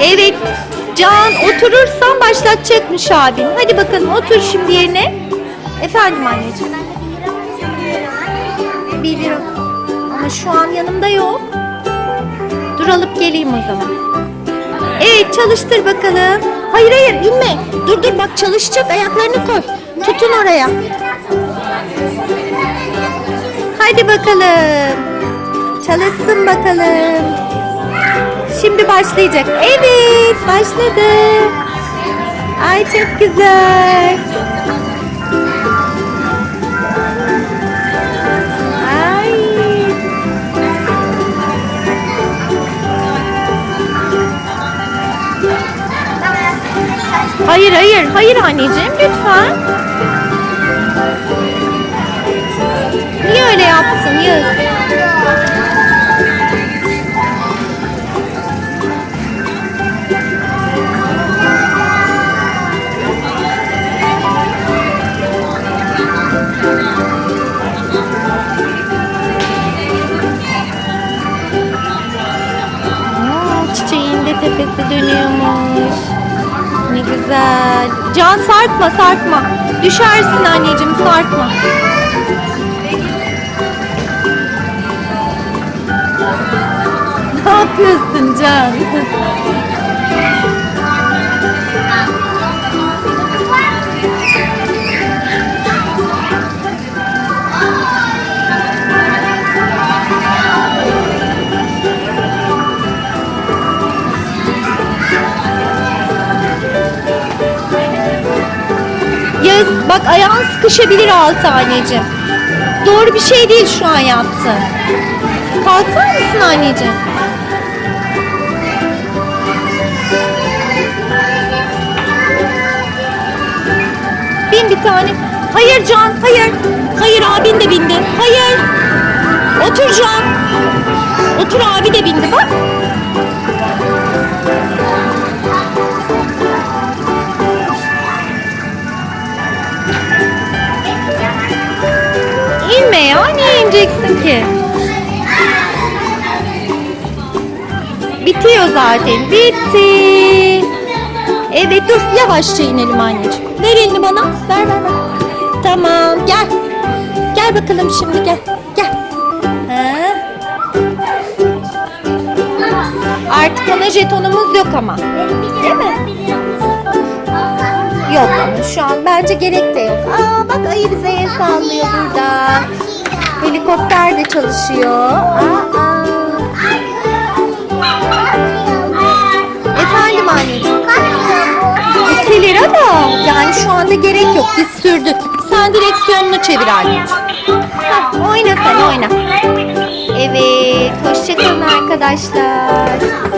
Evet. Can oturursan başlatacakmış abin. Hadi bakalım otur şimdi yerine. Efendim anneciğim. Bir lira. Ama şu an yanımda yok. Dur alıp geleyim o zaman. Evet çalıştır bakalım. Hayır hayır inme. Dur dur bak çalışacak ayaklarını koy. Tutun oraya. Hadi bakalım. Çalışsın bakalım. Şimdi başlayacak. Evet başladı. Ay çok güzel. Ay. Hayır hayır hayır anneciğim lütfen. Tepesi dönüyormuş. Ne güzel. Can sarkma sarkma. Düşersin anneciğim sarkma. Ne yapıyorsun Can? Yaz bak ayağın sıkışabilir altı anneciğim. Doğru bir şey değil şu an yaptın. Kalkar mısın anneciğim? Bin bir tane. Hayır Can, hayır. Hayır abin de bindi. Hayır. Otur Can. Otur abi de bindi bak. İneceksin ki? Bitiyor zaten. Bitti. Evet dur yavaşça inelim anneciğim. Ver elini bana. Ver ver ver. Tamam gel. Gel bakalım şimdi gel. Gel. Ha. Artık ona jetonumuz yok ama. Değil mi? Yok ama şu an bence gerek de yok. Aa bak ayı bize el sallıyor burada. Helikopter de çalışıyor. Efendim anneciğim. 2 lira da yani şu anda gerek yok. Biz sürdük. Sen direksiyonunu çevir anneciğim. Hah, oyna sen oyna. Evet. Hoşçakalın arkadaşlar.